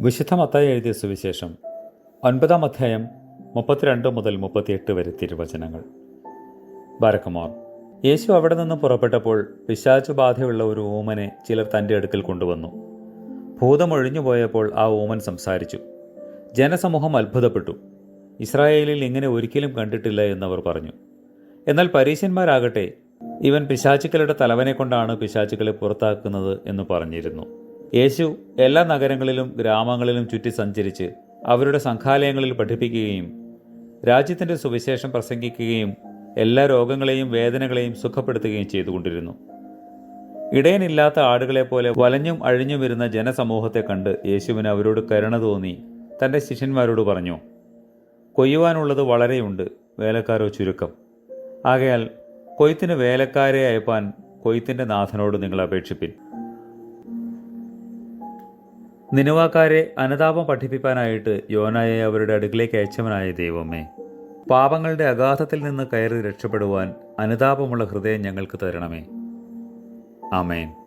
വിശുദ്ധ മത്തായി എഴുതിയ സുവിശേഷം ഒൻപതാം അധ്യായം മുപ്പത്തിരണ്ട് മുതൽ മുപ്പത്തിയെട്ട് വരെ തിരുവചനങ്ങൾ. ബാരക്കുമാർ യേശു അവിടെ നിന്ന് പുറപ്പെട്ടപ്പോൾ പിശാചു ബാധയുള്ള ഒരു ഊമനെ ചിലർ തന്റെ അടുക്കൽ കൊണ്ടുവന്നു. ഭൂതം പോയപ്പോൾ ആ ഊമൻ സംസാരിച്ചു. ജനസമൂഹം അത്ഭുതപ്പെട്ടു. ഇസ്രായേലിൽ ഇങ്ങനെ ഒരിക്കലും കണ്ടിട്ടില്ല എന്നവർ പറഞ്ഞു. എന്നാൽ പരീശന്മാരാകട്ടെ ഇവൻ പിശാചുക്കളുടെ തലവനെ കൊണ്ടാണ് പിശാചുക്കളെ പുറത്താക്കുന്നത് എന്ന് പറഞ്ഞിരുന്നു. യേശു എല്ലാ നഗരങ്ങളിലും ഗ്രാമങ്ങളിലും ചുറ്റി സഞ്ചരിച്ച് അവരുടെ സംഘാലയങ്ങളിൽ പഠിപ്പിക്കുകയും രാജ്യത്തിന്റെ സുവിശേഷം പ്രസംഗിക്കുകയും എല്ലാ രോഗങ്ങളെയും വേദനകളെയും സുഖപ്പെടുത്തുകയും ചെയ്തുകൊണ്ടിരുന്നു. ഇടയനില്ലാത്ത ആടുകളെപ്പോലെ വലഞ്ഞും അഴിഞ്ഞും വരുന്ന ജനസമൂഹത്തെ കണ്ട് യേശുവിന് അവരോട് കരുണ തോന്നി. തന്റെ ശിഷ്യന്മാരോട് പറഞ്ഞു കൊയ്യുവാനുള്ളത് വളരെയുണ്ട് വേലക്കാരോ ചുരുക്കം. ആകയാൽ കൊയ്ത്തിന് വേലക്കാരെ അയപ്പാൻ കൊയ്ത്തിന്റെ നാഥനോട് നിങ്ങൾ അപേക്ഷിപ്പിൻ. നിനുവാക്കാരെ അനുതാപം പഠിപ്പിക്കാനായിട്ട് യോനായെ അവരുടെ അടുക്കിലേക്ക് അയച്ചവനായ ദൈവമേ. പാപങ്ങളുടെ അഗാധത്തിൽ നിന്ന് കയറി രക്ഷപ്പെടുവാൻ അനുതാപമുള്ള ഹൃദയം ഞങ്ങൾക്ക് തരണമേ. ആമേൻ.